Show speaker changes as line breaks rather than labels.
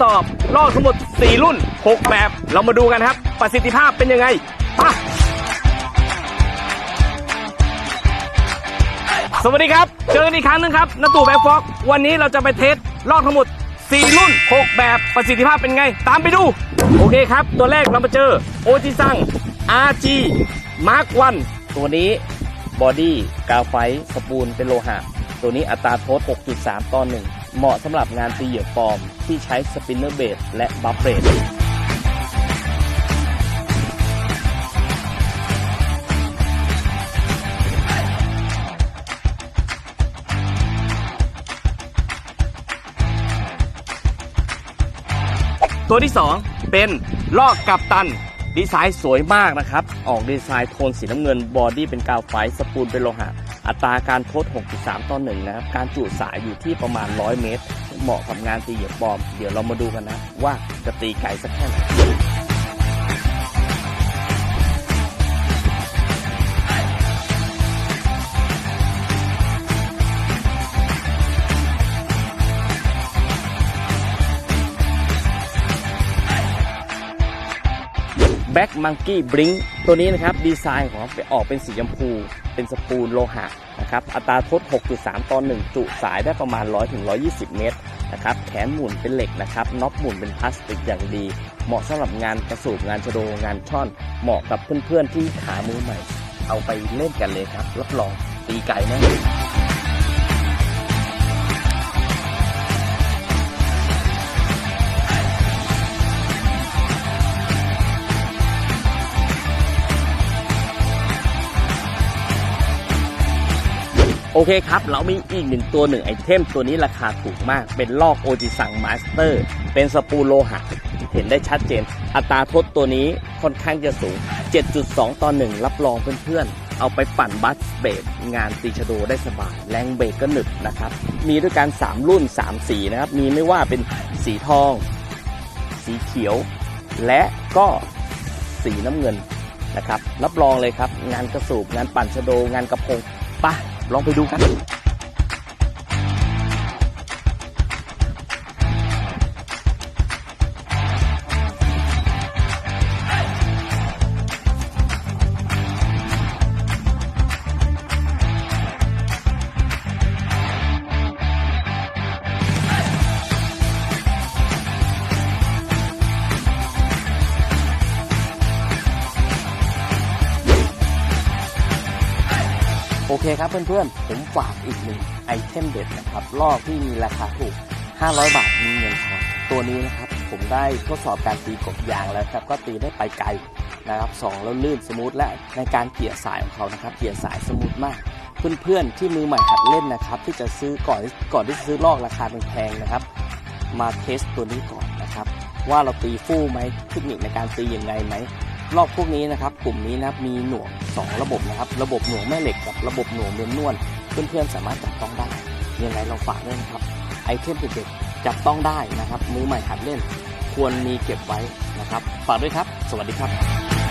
สอบ ลอกทั้งหมด 4 รุ่น 6 แบบ เรามาดูกันครับ ประสิทธิภาพเป็นยังไงไปะสวัสดีครับ เจอกันอีกครั้งหนึงครับนตู่แบ็คฟ็อกวันนี้เราจะไปเทสลอกทั้งหมด 4 รุ่น 6 แบบประสิทธิภาพเป็นไง ตามไปดู โอเคครับ ตัวแรกเรามาเจอโอจิซัง RG Mark 1ตัวนี้บอดี้กาวไฟสปูลเป็นโลหะ ตัวนี้อัตราโทษ 6.3 ต่อ1 เหมาะสำหรับงานตีเหยื่อฟอร์ม ที่ใช้สปินเนอร์เบดและบัฟเบดตัวที่ 2 เป็นลอกกับตัน ดีไซน์สวยมากนะครับ ออกดีไซน์โทนสีน้ำเงินบอดี้เป็นกาวไฟสปูลเป็นโลหะ อัตราการโทษ 6.3 ต่อ1นะครับ การจุสายอยู่ที่ประมาณ 100 เมตร เหมาะกับงานตีเหยียบปอม เดี๋ยวเรามาดูกันนะ ว่าจะตีไกลสักแค่ไหนแบ็กมังกี้บลิงตัวนี้นะครับ ดีไซน์ของเขาไปออกเป็นสีชมพู เป็นสปูลโลหะนะครับอัตราทด 6.3 ต่อ1จุสายได้ประมาณ 100ถึง120 เมตรนะครับแขนหมุนเป็นเหล็กนะครับน็อปหมุนเป็นพลาสติกอย่างดี เหมาะสำหรับงานกระสูบงานชโดงานช่อน เหมาะกับเพื่อนๆที่ขามือใหม่ เอาไปเล่นกันเลยครับรับรองตีไก่แน่ โอเคครับ เรามีอีกหนึ่งตัวหนึ่งไอเทมตัวนี้ราคาถูกมาก เป็นลอกโอจิซังมาสเตอร์ เป็นสปูโลหะ เห็นได้ชัดเจน อัตราทดตัวนี้ค่อนข้างจะสูง 7.2 ต่อ 1 รับรองเพื่อนๆ เอาไปปั่นบัสเบดงานตีชโดได้สบาย แรงเบรกก็หนึบนะครับ มีด้วยกัน 3 รุ่น 3 สีนะครับ มีไม่ว่าเป็นสีทอง สีเขียว และก็สีน้ำเงินนะครับ รับรองเลยครับ งานกระสูบ งานปั่นชโด งานกระพงปะ ลองไปดูกัน โอเคครับเพื่อนๆ ผมฝากอีกหนึ่งไอเทมเด็ดนะครับลอกที่มีราคาถูก 500 บาทมีเงินทอนตัวนี้นะครับผมได้ทดสอบการตีกบยางแล้วครับก็ตีได้ไปไกลนะครับสองแล้วลื่นสมูทและในการเกี่ยสายของเขานะครับเกี่ยสายสมูทมาก เพื่อนๆที่มือใหม่หัดเล่นนะครับ ที่จะซื้อก่อนก่อนที่จะซื้อลอกราคาแพงนะครับ มาเทสตัวนี้ก่อนนะครับ ว่าเราตีฟู่ไหมเทคนิคในการตียังไงไหม รอบพวกนี้นะครับ กลุ่มนี้นะครับมีหน่วง 2 ระบบนะครับ ระบบหน่วงแม่เหล็กกับระบบหน่วงเมือนนวลเพื่อนๆสามารถจับต้องได้ยังไงเราฝากด้วยนะครับ ไอเทมเด็กๆจับต้องได้นะครับ มือใหม่หัดเล่น ควรมีเก็บไว้นะครับ ฝากด้วยครับ สวัสดีครับ